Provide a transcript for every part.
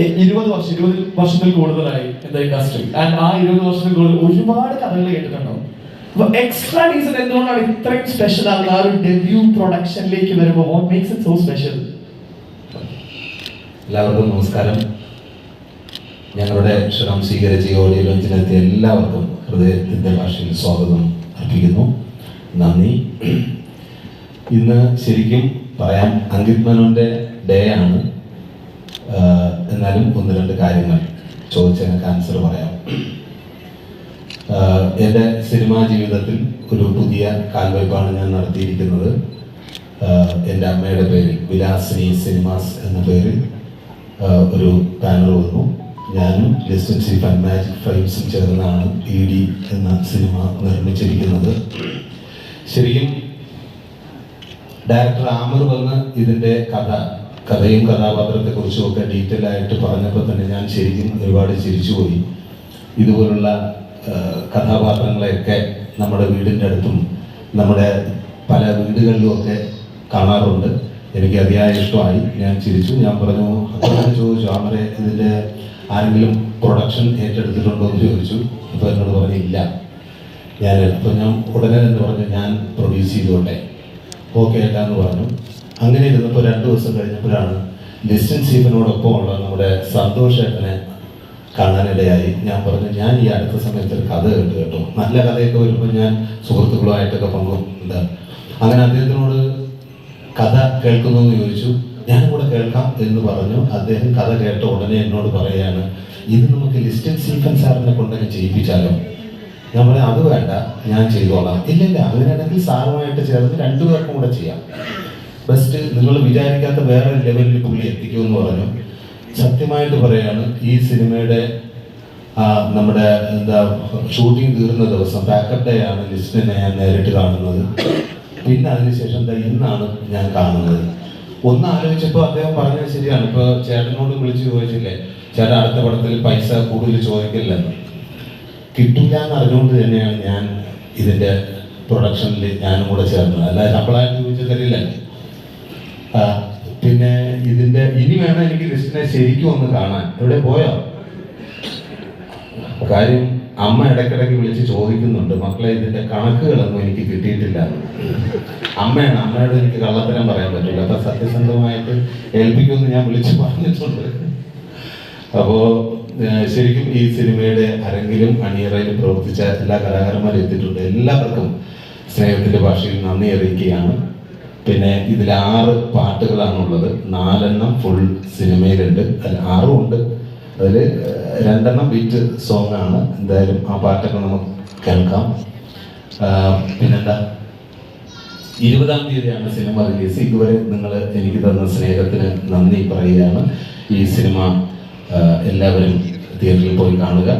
ഇരുപത് വർഷം ഇരുപത് വർഷത്തിൽ കൂടുതലായി എന്താ ഇൻഡസ്ട്രി ആൻഡ് ആ ഇരുപത് വർഷത്തിൽ കൂടുതൽ ഒരുപാട് കഥകൾ കേട്ടിട്ടുണ്ടാവും. അപ്പൊ എക്സ്ട്രാ ഡീസൽ എന്തുകൊണ്ടാണ് ഇത്രയും സ്പെഷ്യൽ ആകുന്നത്? ആ ഒരു ഡെബ്യൂ പ്രൊഡക്ഷനിലേക്ക് വരുമ്പോൾ what makes it so special എല്ലാവർക്കും നമസ്കാരം. ഞങ്ങളുടെ ക്ഷണം സ്വീകരിച്ച് ഓഡിയോ ലോഞ്ചിനെത്തിയ എല്ലാവർക്കും ഹൃദയത്തിന്റെ ഭാഷയിൽ സ്വാഗതം അർപ്പിക്കുന്നു. നന്ദി. ഇന്ന് ശരിക്കും പറയാം അങ്കിത് മനോന്റെ ഡേ ആണ്. എന്നാലും ഒന്ന് രണ്ട് കാര്യങ്ങൾ ചോദിച്ചതിനൊക്കെ ആൻസർ പറയാം. എന്റെ സിനിമാ ജീവിതത്തിൽ ഒരു പുതിയ കാൽവയ്പാണ് ഞാൻ നടത്തിയിരിക്കുന്നത്. എന്റെ അമ്മയുടെ പേരിൽ വിലാസിനി സിനിമാസ് എന്ന പേരിൽ ഒരു ബാനർ വന്നു. ഞാനും ലിസ്റ്റൻ ചീഫ് ആൻഡ് മാജിക് ഫ്രെയിംസും ചേർന്നാണ് ഇ ഡി എന്ന സിനിമ നിർമ്മിച്ചിരിക്കുന്നത്. ശരിക്കും ഡയറക്ടർ ആമർ വന്ന് ഇതിന്റെ കഥ കഥയും കഥാപാത്രത്തെക്കുറിച്ചും ഒക്കെ ഡീറ്റെയിൽ ആയിട്ട് പറഞ്ഞപ്പോൾ തന്നെ ഞാൻ ശരിക്കും ഒരുപാട് ചിരിച്ചുപോയി. ഇതുപോലുള്ള കഥാപാത്രങ്ങളെയൊക്കെ നമ്മുടെ വീടിന്റെ അടുത്തും നമ്മുടെ പല വീടുകളിലും ഒക്കെ കാണാറുണ്ട്. എനിക്ക് അതിയായ ഇഷ്ടമായി. ഞാൻ ചിരിച്ചു. ഞാൻ പറഞ്ഞു ചോദിച്ചു അമരെ ഇതിന്റെ ആരെങ്കിലും പ്രൊഡക്ഷൻ ഏറ്റെടുത്തിട്ടുണ്ടോ എന്ന് ചോദിച്ചു. അപ്പോൾ എന്നോട് പറഞ്ഞു ഇല്ല. ഞാൻ അപ്പോൾ ഞാൻ ഉടനെ തന്നെ പറഞ്ഞു ഞാൻ പ്രൊഡ്യൂസ് ചെയ്തോട്ടെ. ഓക്കെ എന്ന് പറഞ്ഞു. അങ്ങനെ ഇരുന്നപ്പോൾ രണ്ട് ദിവസം കഴിഞ്ഞപ്പോഴാണ് ലിസ്റ്റൻ സീഫിനോടൊപ്പം ഉള്ള നമ്മുടെ സന്തോഷ് ഏട്ടനെ കാണാനിടയായി. ഞാൻ പറഞ്ഞു ഞാൻ ഈ അടുത്ത സമയത്ത് ഒരു കഥ കേട്ടു കേട്ടോ. നല്ല കഥയൊക്കെ വരുമ്പോൾ ഞാൻ സുഹൃത്തുക്കളുമായിട്ടൊക്കെ പങ്കുണ്ട് അങ്ങനെ അദ്ദേഹത്തിനോട് കഥ കേൾക്കുന്നു എന്ന് ചോദിച്ചു. ഞാനും കൂടെ കേൾക്കാം എന്ന് പറഞ്ഞു. അദ്ദേഹം കഥ കേട്ട ഉടനെ എന്നോട് പറയുകയാണ് ഇത് നമുക്ക് ലിസ്റ്റൻ സീഫൻ സാറിനെ കൊണ്ടൊക്കെ ചെയ്യിപ്പിച്ചാലോ? ഞാൻ പറഞ്ഞു അത് വേണ്ട ഞാൻ ചെയ്തോളാം. ഇല്ല ഇല്ല അങ്ങനെയാണെങ്കിൽ സാറുമായിട്ട് ചേർന്ന് രണ്ടുപേർക്കും കൂടെ ചെയ്യാം. ബെസ്റ്റ് നിങ്ങൾ വിചാരിക്കാത്ത വേറെ ലെവലിൽ പുള്ളി എത്തിക്കുമെന്ന് പറഞ്ഞു. സത്യമായിട്ട് പറയാണ് ഈ സിനിമയുടെ നമ്മുടെ എന്താ ഷൂട്ടിംഗ് തീർന്ന ദിവസം ബാക്കപ്പ് ഡേ ആണ് ലിസ്റ്റിനെ ഞാൻ നേരിട്ട് കാണുന്നത്. പിന്നെ അതിനുശേഷം എന്താ ഇന്നാണ് ഞാൻ കാണുന്നത്. ഒന്ന് ആലോചിച്ചപ്പോൾ അദ്ദേഹം പറഞ്ഞത് ശരിയാണ്. ഇപ്പോൾ ചേട്ടനോട് വിളിച്ച് ചോദിച്ചില്ലേ ചേട്ടൻ അടുത്ത പടത്തിൽ പൈസ കൂടുതൽ ചോദിക്കില്ലെന്ന് കിട്ടില്ല എന്ന് അറിഞ്ഞുകൊണ്ട് തന്നെയാണ് ഞാൻ ഇതിന്റെ പ്രൊഡക്ഷനിൽ ഞാനും കൂടെ ചേർന്നത്. അല്ല ശമ്പളമായിട്ട് ചോദിച്ചു തരില്ല. ആ, പിന്നെ ഇതിന്റെ ഇനി വേണം എനിക്ക് ലിസ്റ്റിനെ ശരിക്കും ഒന്ന് കാണാൻ. എവിടെ പോയോ? കാര്യം അമ്മ ഇടക്കിടക്ക് വിളിച്ച് ചോദിക്കുന്നുണ്ട് മക്കളെ ഇതിന്റെ കണക്കുകളൊന്നും എനിക്ക് കിട്ടിയിട്ടില്ല. അമ്മയാണ് അമ്മയോട് എനിക്ക് കള്ളത്തരം പറയാൻ പറ്റില്ല. അപ്പൊ സത്യസന്ധമായിട്ട് ഏൽപ്പിക്കുമെന്ന് ഞാൻ വിളിച്ച് പറഞ്ഞിട്ടുണ്ട്. അപ്പോ ശരിക്കും ഈ സിനിമയുടെ അരങ്ങിലും അണിയറയിലും പ്രവർത്തിച്ച എല്ലാ കലാകാരന്മാരും എത്തിയിട്ടുണ്ട്. എല്ലാവർക്കും സ്നേഹത്തിന്റെ ഭാഷയിൽ നന്ദി അറിയിക്കുകയാണ്. പിന്നെ ഇതിൽ ആറ് പാട്ടുകളാണുള്ളത്. നാലെണ്ണം ഫുൾ സിനിമയിലുണ്ട്. അതിൽ ആറും ഉണ്ട്. അതിൽ രണ്ടെണ്ണം ബീറ്റ് സോങ് ആണ്. എന്തായാലും ആ പാട്ടൊക്കെ നമുക്ക് കേൾക്കാം. പിന്നെന്താ? ഇരുപതാം തീയതിയാണ് സിനിമ റിലീസ് ഇതുവരെ നിങ്ങൾ എനിക്ക് തന്ന സ്നേഹത്തിന് നന്ദി പറയുകയാണ്. ഈ സിനിമ എല്ലാവരും തിയേറ്ററിൽ പോയി കാണുക.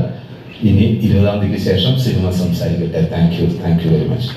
ഇനി ഇരുപതാം തീയതിക്ക് ശേഷം സിനിമ സംസാരിക്കട്ടെ. Thank you thank you very much